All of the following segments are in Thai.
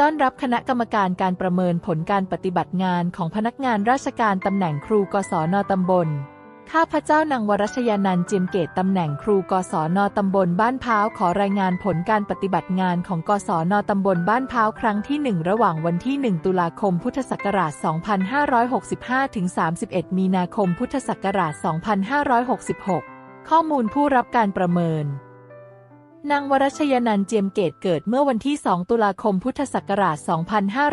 ต้อนรับคณะกรรมการการประเมินผลการปฏิบัติงานของพนักงานราชการตำแหน่งครูกศนตำบล ข้าพเจ้านางวรชยานันท์เจียมเกตตำแหน่งครูกศนตำบลบ้านพร้าวขอรายงานผลการปฏิบัติงานของกศนตำบลบ้านพร้าวครั้งที่ 1 ระหว่างวันที่ 1 ตุลาคมพุทธศักราช 2565 ถึง 31 มีนาคมพุทธศักราช 2566 ข้อมูลผู้รับการประเมิน นางวรัชยนันเจียมเกตเกิดเมื่อวันที่ 2 ตุลาคมพุทธศักราช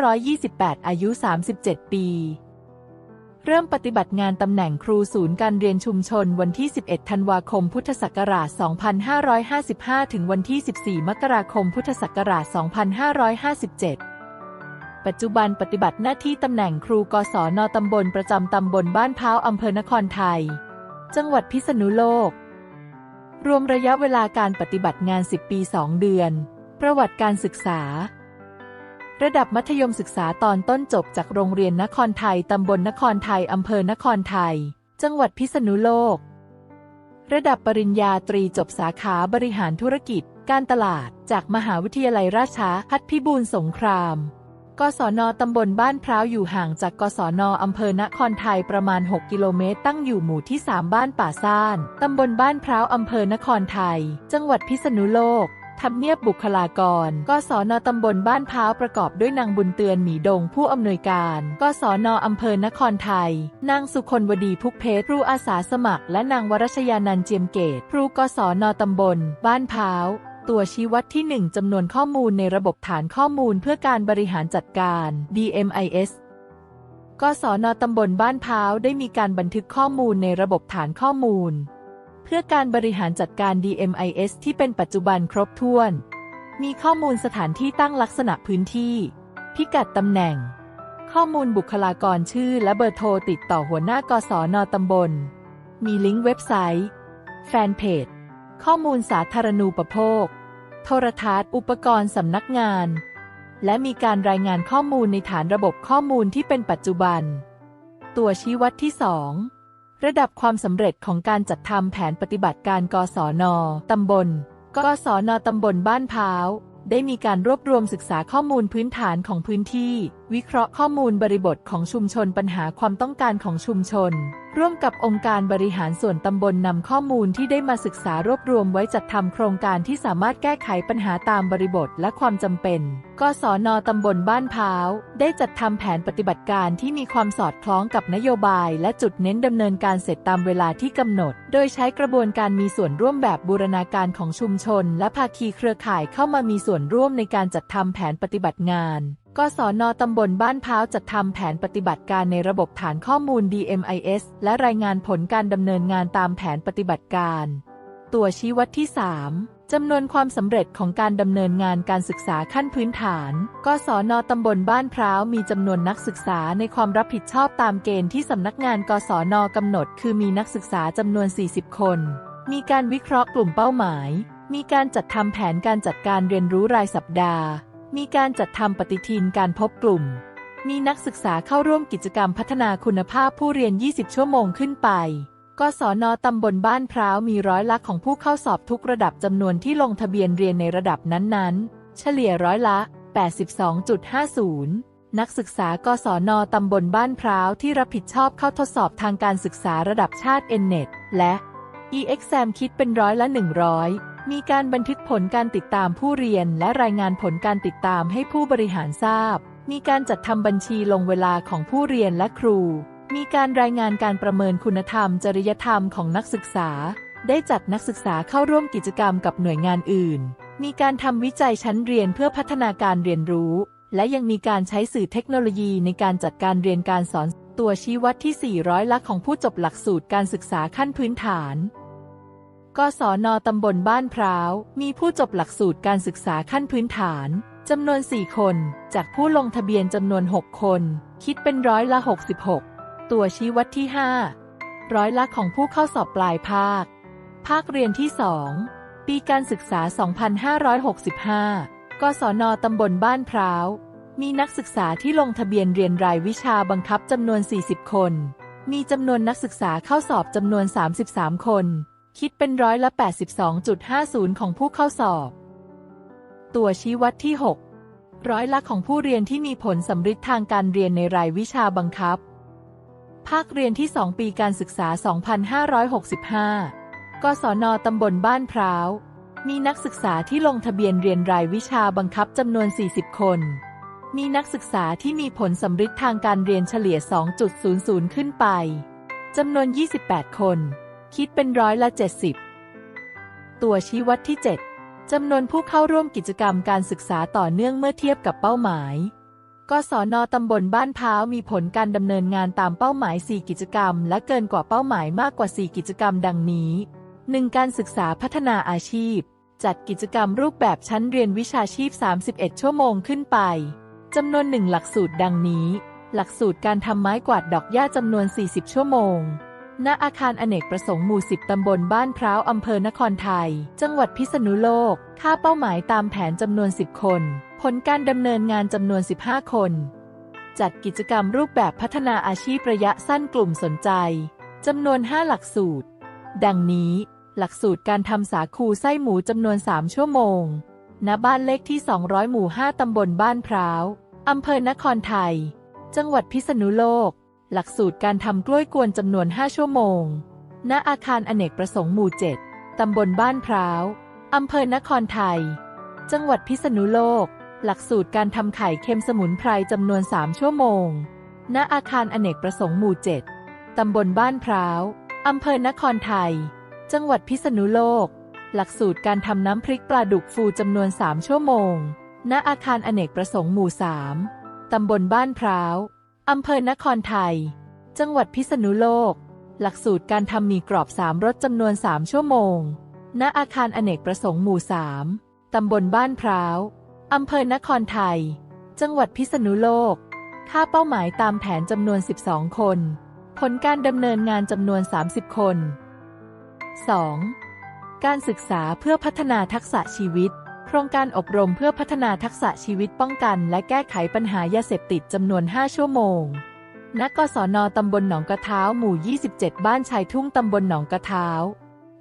2528 อายุ 37 ปี เริ่มปฏิบัติงานตำแหน่งครูศูนย์การเรียนชุมชนวันที่ 11 ธันวาคม พุทธศักราช 2555 ถึงวันที่ 14 มกราคม พุทธศักราช 2557ปัจจุบันปฏิบัติหน้าที่ตำแหน่งครูกศนตำบลประจำตำบลบ้านพ้าวอำเภอนครไทย จังหวัดพิษณุโลก รวมระยะเวลาการปฏิบัติงาน 10 ปี 2 เดือน ประวัติการศึกษา ระดับมัธยมศึกษาตอนต้นจบจากโรงเรียนนครไทย ตำบลนครไทย อำเภอนครไทย จังหวัดพิษณุโลก ระดับปริญญาตรีจบสาขาบริหารธุรกิจ การตลาด จากมหาวิทยาลัยราชพัฒพิบูลสงคราม กศนตำบลบ้านพร้าวอยู่ห่างจากกศนอำเภอนครไทยประมาณ 6 กิโลเมตร ตั้งอยู่หมู่ที่ 3 บ้านป่าซ่าน ตำบลบ้านพร้าวอำเภอนครไทย จังหวัดพิษณุโลกทำเนียบบุคลากร กศนตำบลบ้านพร้าวประกอบด้วยนางบุญเตือนหมีดงผู้อำนวยการ กศนอำเภอนครไทย นางสุคนวดีพุกเพชรครูอาสาสมัคร และนางวรชยานันเจียมเกตครูกศนตำบล บ้านพร้าว ตัวชี้วัดที่ 1จำนวนข้อมูลในระบบฐานข้อมูลเพื่อการบริหารจัดการ DMIS กศนตำบลบ้านพร้าวได้มีการบันทึกข้อมูลในระบบฐานข้อมูล เพื่อการบริหารจัดการ DMIS ที่เป็นปัจจุบันครบถ้วน มีข้อมูลสถานที่ตั้งลักษณะพื้นที่ พิกัดตำแหน่ง ข้อมูลบุคลากรชื่อและเบอร์โทรติดต่อหัวหน้ากศนตำบล มีลิงก์เว็บไซต์ แฟนเพจข้อมูลสาธารณูปโภค โทรทัศน์ อุปกรณ์สำนักงาน และมีการรายงานข้อมูลในฐานระบบข้อมูลที่เป็นปัจจุบัน ตัวชี้วัดที่ 2 ระดับความสำเร็จของการจัดทำแผนปฏิบัติการกศนตำบลกศนตำบลบ้านพร้าวได้มีการรวบรวมศึกษาข้อมูลพื้นฐานของพื้นที่ วิเคราะห์ข้อมูลบริบทของชุมชนปัญหาความต้องการของชุมชน ร่วมกับองค์การบริหารส่วนตำบลนำข้อมูลที่ได้มาศึกษารวบรวมไว้จัดทำโครงการที่สามารถแก้ไขปัญหาตามบริบทและความจำเป็นกศนตำบลบ้านพ้าว ได้จัดทำแผนปฏิบัติการที่มีความสอดคล้องกับนโยบาย และจุดเน้นดำเนินการเสร็จตามเวลาที่กำหนด โดยใช้กระบวนการมีส่วนร่วมแบบบูรณาการของชุมชน และภาคีเครือข่ายเข้ามามีส่วนร่วมในการจัดทำแผนปฏิบัติงาน กศนตำบลบ้านพ้าวจัดทำแผนปฏิบัติการในระบบฐานข้อมูล DMIS และรายงานผลการดำเนินงานตามแผนปฏิบัติการ ตัวชี้วัดที่ 3จำนวนความสำเร็จของการดำเนินงานการศึกษาขั้นพื้นฐานกศนตำบลบ้านพร้าวมีจำนวนนักศึกษาในความรับผิดชอบตามเกณฑ์ที่สำนักงานกศนกำหนด คือมีนักศึกษาจำนวน 40 คน มีการวิเคราะห์กลุ่มเป้าหมาย มีการจัดทำแผนการจัดการเรียนรู้รายสัปดาห์ มีการจัดทำปฏิทินการพบกลุ่ม มีนักศึกษาเข้าร่วมกิจกรรมพัฒนาคุณภาพผู้เรียน 20 ชั่วโมงขึ้นไปกศนตำบลบ้านพร้าวมีร้อยละของผู้เข้าสอบทุกระดับจำนวนที่ลงทะเบียนเรียนในระดับนั้นๆ เฉลี่ยร้อยละ 82.50นักศึกษากศนตำบลบ้านพร้าวที่รับผิดชอบเข้าทดสอบทางการศึกษาระดับชาติ NNET และ e-exam คิดเป็นร้อยละ 100 มีการบันทึกผลการติดตามผู้เรียนและรายงานผลการติดตามให้ผู้บริหารทราบ มีการจัดทำบัญชีลงเวลาของผู้เรียนและครู มีการรายงานการประเมินคุณธรรม จริยธรรมของนักศึกษา ได้จัดนักศึกษาเข้าร่วมกิจกรรมกับหน่วยงานอื่น มีการทำวิจัยชั้นเรียนเพื่อพัฒนาการเรียนรู้ และยังมีการใช้สื่อเทคโนโลยีในการจัดการเรียนการสอนตัวชี้วัดที่ 400ละของผู้จบหลักสูตรการศึกษาขั้นพื้นฐาน กศนตำบลบ้านพร้าว มีผู้จบหลักสูตรการศึกษาขั้นพื้นฐานจำนวน 4 คน จากผู้ลงทะเบียนจำนวน 6 คน คิดเป็นร้อยละ 66 ตัวชี้วัดที่ 5 ร้อยละของผู้เข้าสอบปลายภาค ภาคเรียนที่ 2 ปีการศึกษา 2565 กศนตำบลบ้านพร้าว มีนักศึกษาที่ลงทะเบียนเรียนรายวิชาบังคับจำนวน 40 คน มีจำนวนนักศึกษาเข้าสอบจำนวน 33 คน คิดเป็นร้อยละ 82.50 ของผู้เข้าสอบ ตัวชี้วัดที่ 6 ร้อยละของผู้เรียนที่มีผลสำฤทธิ์ทางการเรียนในรายวิชาบังคับ ภาคเรียนที่ 2 ปีการศึกษา 2565 กศนตำบลบ้านพร้าว มีนักศึกษาที่ลงทะเบียนเรียนรายวิชาบังคับจำนวน 40 คนมีนักศึกษาที่มีผลสำฤทธิ์ทางการเรียนเฉลี่ย 2.00 ขึ้นไป จำนวน 28 คน คิดเป็นร้อยละ 70 ตัวชี้วัดที่ 7จำนวนผู้เข้าร่วมกิจกรรมการศึกษาต่อเนื่องเมื่อเทียบกับเป้าหมายกศนตำบลบ้านพร้าวมีผลการดำเนินงานตามเป้าหมาย 4 กิจกรรม และเกินกว่าเป้าหมายมากกว่า 4 กิจกรรมดังนี้ 1. การศึกษาพัฒนาอาชีพ จัดกิจกรรมรูปแบบชั้นเรียนวิชาชีพ 31 ชั่วโมงขึ้นไปจำนวน1หลักสูตรดังนี้ หลักสูตรการทำไม้กวาดดอกหญ้าจำนวน 40 ชั่วโมง ณอาคารอเนกประสงค์หมู่ 10 ตำบลบ้านพร้าว อำเภอนครไทย จังหวัดพิษณุโลก ค่าเป้าหมายตามแผนจำนวน 10 คน ผลการดำเนินงานจำนวน 15 คน จัดกิจกรรมรูปแบบพัฒนาอาชีพระยะสั้นกลุ่มสนใจ จำนวน 5 หลักสูตร ดังนี้ หลักสูตรการทำสาคูไส้หมูจำนวน 3 ชั่วโมง ณ บ้านเลขที่ 200 หมู่ 5 ตำบลบ้านพร้าว อำเภอนครไทย จังหวัดพิษณุโลก หลักสูตรการทำกล้วยกวนจำนวน 5 ชั่วโมง ณ อาคารอเนกประสงค์หมู่ 7 ตำบลบ้านพร้าว อำเภอนครไทย จังหวัดพิษณุโลก หลักสูตรการทำไข่เค็มสมุนไพรจำนวน 3 ชั่วโมง ณ อาคารอเนกประสงค์หมู่ 7 ตำบลบ้านพร้าว อำเภอนครไทย จังหวัดพิษณุโลก หลักสูตรการทำน้ำพริกปลาดุกฟูจำนวน 3 ชั่วโมง ณ อาคารอเนกประสงค์หมู่ 3 ตำบลบ้านพร้าว อำเภอนครไทย จังหวัดพิษณุโลก หลักสูตรการทำหมี่กรอบสามรสจำนวน 3 ชั่วโมง ณ อาคารอเนกประสงค์หมู่ 3 ตำบลบ้านพร้าว อำเภอนครไทย จังหวัดพิษณุโลก ค่าเป้าหมายตามแผนจำนวน 12 คน ผลการดำเนินงานจำนวน 30 คน 2. การศึกษาเพื่อพัฒนาทักษะชีวิต ครงการอบรมเพื่อพัฒนาทักษะชีวิตป้องกัน และแก้ไขปัญหายาเสพติดจำนวน 5 ชั่วโมง ณ กศนตำบลหนองกระเท้า หมู่ 27 บ้านชายทุ่งตำบลหนองกระเท้า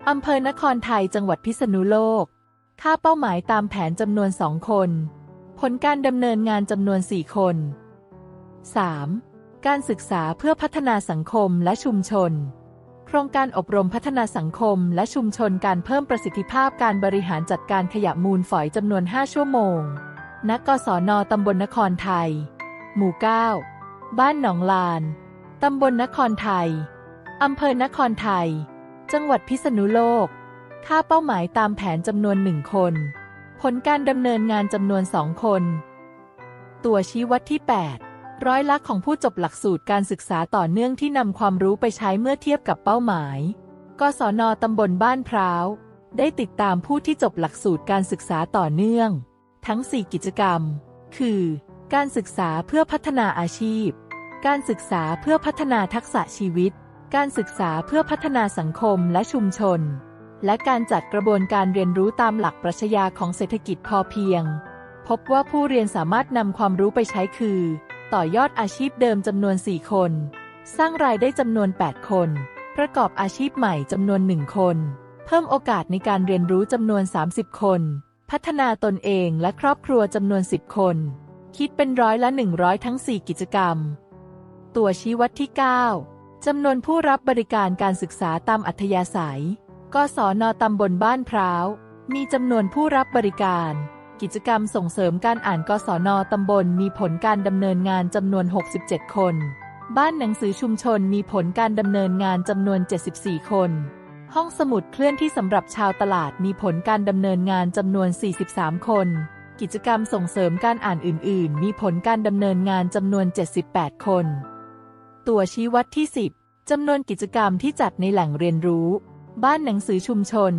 อำเภอนครไทย จังหวัดพิษณุโลก ค่าเป้าหมายตามแผนจำนวน 2 คน ผลการดำเนินงานจำนวน 4 คน 3. การศึกษาเพื่อพัฒนาสังคมและชุมชน ครงการอบรมพัฒนาสังคม และชุมชนการเพิ่มประสิทธิภาพการบริหารจัดการขยะมูลฝอยจำนวน 5 ชั่วโมง ณ กศนตำบลนครไทย หมู่ 9 บ้านหนองลาน ตำบลนครไทย อำเภอนครไทย จังหวัดพิษณุโลก ค่าเป้าหมายตามแผนจำนวนหนึ่งคน ผลการดำเนินงานจำนวนสองคน ตัวชี้วัดที่ 8 ร้อยละของผู้จบหลักสูตรการศึกษาต่อเนื่องที่นำความรู้ไปใช้เมื่อเทียบกับเป้าหมาย กศนตำบลบ้านพร้าว ได้ติดตามผู้ที่จบหลักสูตรการศึกษาต่อเนื่อง ทั้ง 4 กิจกรรม คือ การศึกษาเพื่อพัฒนาอาชีพ การศึกษาเพื่อพัฒนาทักษะชีวิต การศึกษาเพื่อพัฒนาสังคมและชุมชน และการจัดกระบวนการเรียนรู้ตามหลักปรัชญาของเศรษฐกิจพอเพียง พบว่าผู้เรียนสามารถนำความรู้ไปใช้คือ ต่อยอดอาชีพเดิมจำนวน 4 คน สร้างรายได้จำนวน 8 คน ประกอบอาชีพใหม่จำนวน 1 คน เพิ่มโอกาสในการเรียนรู้จำนวน 30 คน พัฒนาตนเองและครอบครัวจำนวน 10 คน คิดเป็นร้อยละ 100 ทั้ง 4 กิจกรรม ตัวชี้วัดที่ 9จำนวนผู้รับบริการการศึกษาตามอัธยาศัยกศนตำบลบ้านพร้าวมีจำนวนผู้รับบริการ กิจกรรมส่งเสริมการอ่านกศนตำบลมีผลการดำเนินงานจำนวน 67 คน บ้านหนังสือชุมชนมีผลการดำเนินงานจำนวน 74 คน ห้องสมุดเคลื่อนที่สำหรับชาวตลาดมีผลการดำเนินงานจำนวน 43 คน กิจกรรมส่งเสริมการอ่านอื่น ๆ มีผลการดำเนินงานจำนวน 78 คน ตัวชี้วัดที่ 10จำนวนกิจกรรมที่จัดในแหล่งเรียนรู้ บ้านหนังสือชุมชน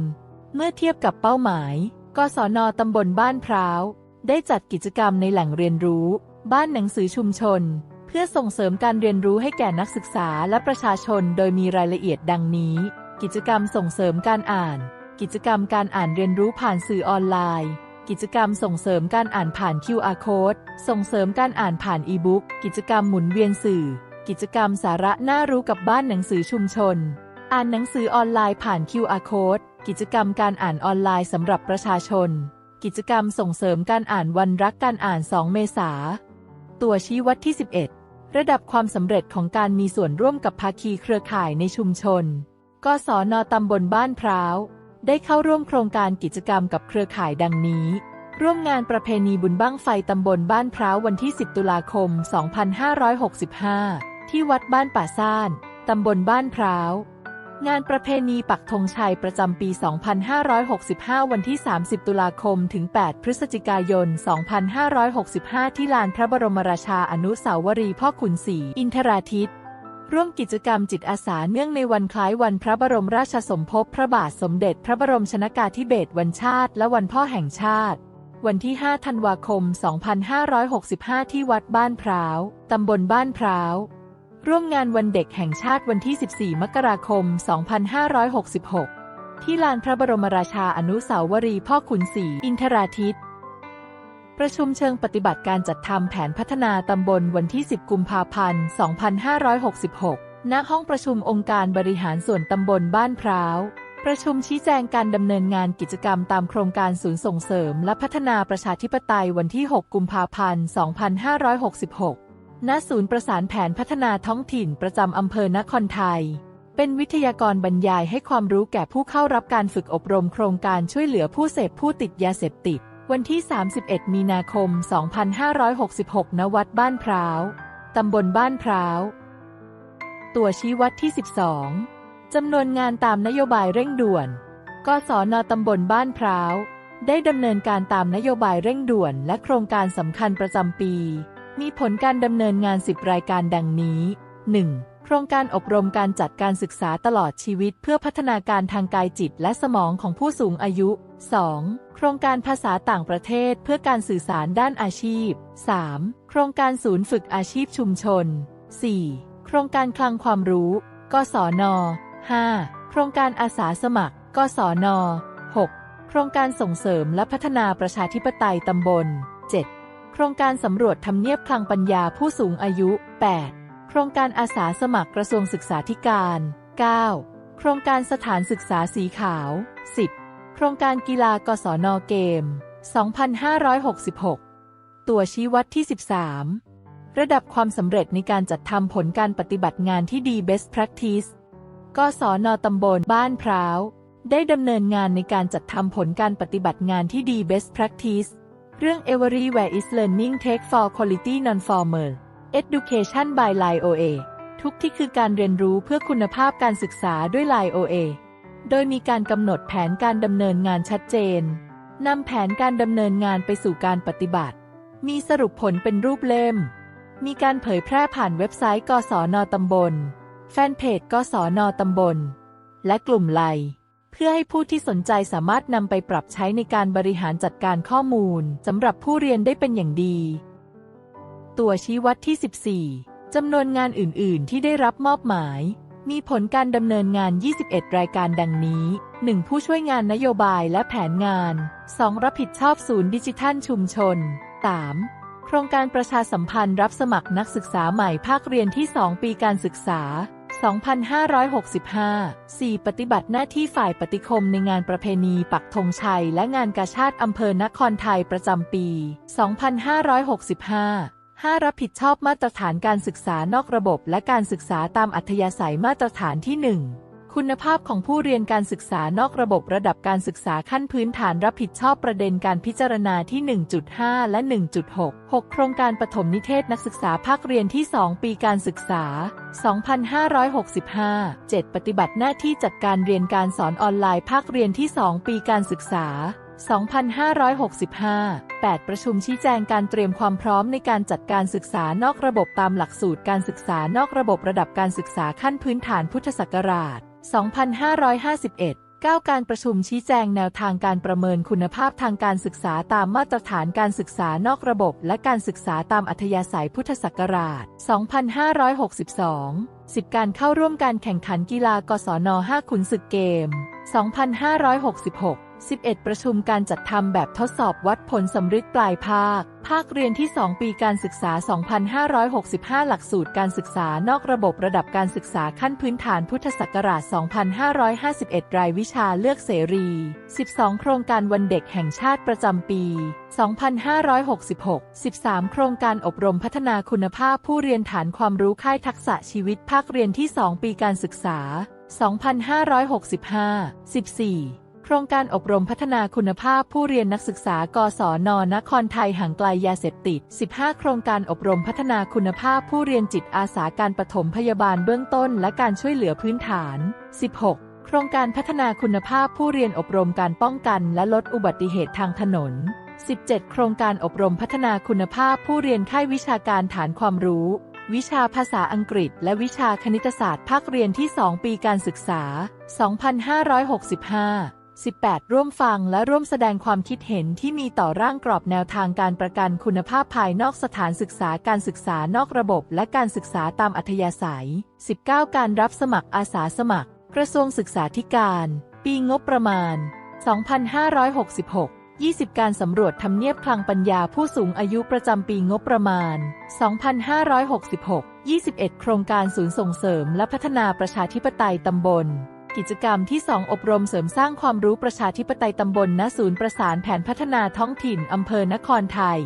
เมื่อเทียบกับเป้าหมาย กศนตำบลบ้านพร้าว ได้จัดกิจกรรมในแหล่งเรียนรู้ บ้านหนังสือชุมชน เพื่อส่งเสริมการเรียนรู้ให้แก่นักศึกษาและประชาชนโดยมีรายละเอียดดังนี้ กิจกรรมส่งเสริมการอ่าน กิจกรรมการอ่านเรียนรู้ผ่านสื่อออนไลน์ กิจกรรมส่งเสริมการอ่านผ่าน QR code ส่งเสริมการอ่านผ่านอีบุ๊กกิจกรรมหมุนเวียนสื่อ กิจกรรมสาระน่ารู้กับบ้านหนังสือชุมชน อ่านหนังสือออนไลน์ผ่าน QR code กิจกรรมการอ่านออนไลน์สำหรับประชาชน กิจกรรมส่งเสริมการอ่านวันรักการอ่าน 2 เมษา ตัวชี้วัดที่ 11 ระดับความสำเร็จของการมีส่วนร่วมกับภาคีเครือข่ายในชุมชนกศนตำบลบ้านพร้าว ได้เข้าร่วมโครงการกิจกรรมกับเครือข่ายดังนี้ ร่วมงานประเพณีบุญบั้งไฟตำบลบ้านพร้าววันที่ 10 ตุลาคม 2565 ที่วัดบ้านป่าซ่าน ตำบลบ้านพร้าว งานประเพณีปักธงชัยประจำปี 2565 วันที่ 30 ตุลาคม ถึง 8 พฤศจิกายน 2565 ที่ลานพระบรมราชาอนุสาวรีย์พ่อขุนศรีอินทราทิตร่วมกิจกรรมจิตอาสาเนื่องในวันคล้ายวันพระบรมราชสมภพพระบาทสมเด็จพระบรมชนากาธิเบศรวันชาติ และวันพ่อแห่งชาติ วันที่ 5 ธันวาคม 2565 ที่วัดบ้านพร้าว ตำบลบ้านพร้าว ร่วมงานวันเด็กแห่งชาติวันที่ 14 มกราคม 2566 ที่ลานพระบรมราชาอนุสาวรีย์พ่อขุนศรีอินทราทิตประชุมเชิงปฏิบัติการจัดทำแผนพัฒนาตำบลวันที่ 10 กุมภาพันธ์ 2566 ณ ห้องประชุมองค์การบริหารส่วนตำบลบ้านพร้าว ประชุมชี้แจงการดำเนินงานกิจกรรมตามโครงการศูนย์ส่งเสริม และพัฒนาประชาธิปไตยวันที่ 6 กุมภาพันธ์ 2566 ณศูนย์ประสานแผนพัฒนาท้องถิ่นประจำอำเภอนครไทย เป็นวิทยากรบรรยายให้ความรู้แก่ผู้เข้ารับการฝึกอบรมโครงการช่วยเหลือผู้เสพผู้ติดยาเสพติด วันที่ 31 มีนาคม 2566 ณ วัดบ้านพร้าว ตำบลบ้านพร้าว ตัวชี้วัดที่ 12 จำนวนงานตามนโยบายเร่งด่วนกศนตำบลบ้านพร้าว ได้ดำเนินการตามนโยบายเร่งด่วนและโครงการสำคัญประจำปี มีผลการดำเนินงาน 10 รายการดังนี้ 1. โครงการอบรมการจัดการศึกษาตลอดชีวิตเพื่อพัฒนาการทางกายจิตและสมองของผู้สูงอายุ 2. โครงการภาษาต่างประเทศเพื่อการสื่อสารด้านอาชีพ 3. โครงการศูนย์ฝึกอาชีพชุมชน 4. โครงการคลังความรู้ กศน 5. โครงการอาสาสมัคร กศน 6. โครงการส่งเสริมและพัฒนาประชาธิปไตยตำบล 7. โครงการสำรวจทำเนียบคลังปัญญาผู้สูงอายุ 8. โครงการอาสาสมัครกระทรวงศึกษาธิการ 9. โครงการสถานศึกษาสีขาว 10. โครงการกีฬากศนเกม 2566 ตัวชี้วัดที่ 13 ระดับความสำเร็จในการจัดทำผลการปฏิบัติงานที่ดี Best Practice กศนตำบลบ้านพร้าว ได้ดำเนินงานในการจัดทำผลการปฏิบัติงานที่ดี Best Practice เรื่อง Everywhere is Learning Take for Quality Non-Formal Education by Line OA ทุกที่คือการเรียนรู้เพื่อคุณภาพการศึกษาด้วย Line OA โดยมีการกำหนดแผนการดำเนินงานชัดเจน นำแผนการดำเนินงานไปสู่การปฏิบัติ มีสรุปผลเป็นรูปเล่ม มีการเผยแพร่ผ่านเว็บไซต์กศนตำบล แฟนเพจกศนตำบล และกลุ่มไลน์ เพื่อให้ผู้ที่สนใจสามารถนำไปปรับใช้ในการบริหารจัดการข้อมูลสำหรับผู้เรียนได้เป็นอย่างดี ตัวชี้วัดที่ 14 จำนวนงานอื่น ๆ ที่ได้รับมอบหมาย มีผลการดำเนินงาน 21 รายการดังนี้ 1. ผู้ช่วยงานนโยบายและแผนงาน 2. รับผิดชอบศูนย์ดิจิทัลชุมชน 3. โครงการประชาสัมพันธ์รับสมัครนักศึกษาใหม่ภาคเรียนที่ 2 ปีการศึกษา 2565 4. ปฏิบัติหน้าที่ฝ่ายปฏิคมในงานประเพณีปักธงชัย และงานกาชาติอำเภอนครไทยประจำปี 2565 5. รับผิดชอบมาตรฐานการศึกษานอกระบบและการศึกษาตามอัธยาศัยมาตรฐานที่ 1 คุณภาพของผู้เรียนการศึกษานอกระบบระดับการศึกษาขั้นพื้นฐานรับผิดชอบประเด็นการพิจารณาที่ 1.5 และ 1.6 6 โครงการปฐมนิเทศนักศึกษาภาคเรียนที่ 2 ปีการศึกษา 2565 7 ปฏิบัติหน้าที่จัดการเรียนการสอนออนไลน์ภาคเรียนที่ 2 ปีการศึกษา 2565 8 ประชุมชี้แจงการเตรียมความพร้อมในการจัดการศึกษานอกระบบตามหลักสูตรการศึกษานอกระบบระดับการศึกษาขั้นพื้นฐานพุทธศักราช 2551 9 การประชุมชี้แจงแนวทางการประเมินคุณภาพทางการศึกษาตามมาตรฐานการศึกษานอกระบบ และการศึกษาตามอัธยาศัยพุทธศักราช 2562 10 การเข้าร่วมการแข่งขันกีฬากศน 5 ขุนศึกเกม 2566 11 ประชุมการจัดทำแบบทดสอบวัดผลสำฤทธิ์ปลายภาค ภาคเรียนที่ 2 ปีการศึกษา 2565 หลักสูตรการศึกษานอกระบบระดับการศึกษาขั้นพื้นฐานพุทธศักราช 2551 รายวิชาเลือกเสรี 12 โครงการวันเด็กแห่งชาติประจำปี 2566 13 โครงการอบรมพัฒนาคุณภาพผู้เรียนฐานความรู้ค่ายทักษะชีวิตภาคเรียนที่ 2 ปีการศึกษา 2565 14 โครงการอบรมพัฒนาคุณภาพผู้เรียนนักศึกษากศนนครไทยห่างไกลยาเสพติด 15 โครงการอบรมพัฒนาคุณภาพผู้เรียนจิตอาสาการปฐมพยาบาลเบื้องต้นและการช่วยเหลือพื้นฐาน 16 โครงการพัฒนาคุณภาพผู้เรียนอบรมการป้องกันและลดอุบัติเหตุทางถนน 17 โครงการอบรมพัฒนาคุณภาพผู้เรียนค่ายวิชาการฐานความรู้ วิชาภาษาอังกฤษ และวิชาคณิตศาสตร์ภาคเรียนที่ 2 ปีการศึกษา 2565 18 ร่วมฟังและร่วมแสดงความคิดเห็นที่มีต่อร่างกรอบแนวทางการประกันคุณภาพภายนอกสถานศึกษาการศึกษานอกระบบ และการศึกษาตามอัธยาศัย 19 การรับสมัครอาสาสมัคร กระทรวงศึกษาธิการ ปีงบประมาณ 2566 20 การสำรวจทำเนียบคลังปัญญาผู้สูงอายุประจำปีงบประมาณ 2566 21 โครงการศูนย์ส่งเสริมและพัฒนาประชาธิปไตยตำบล กิจกรรมที่ 2 อบรมเสริมสร้างความรู้ประชาธิปไตยตำบลณศูนย์ประสานแผนพัฒนาท้องถิ่นอำเภอนครไทย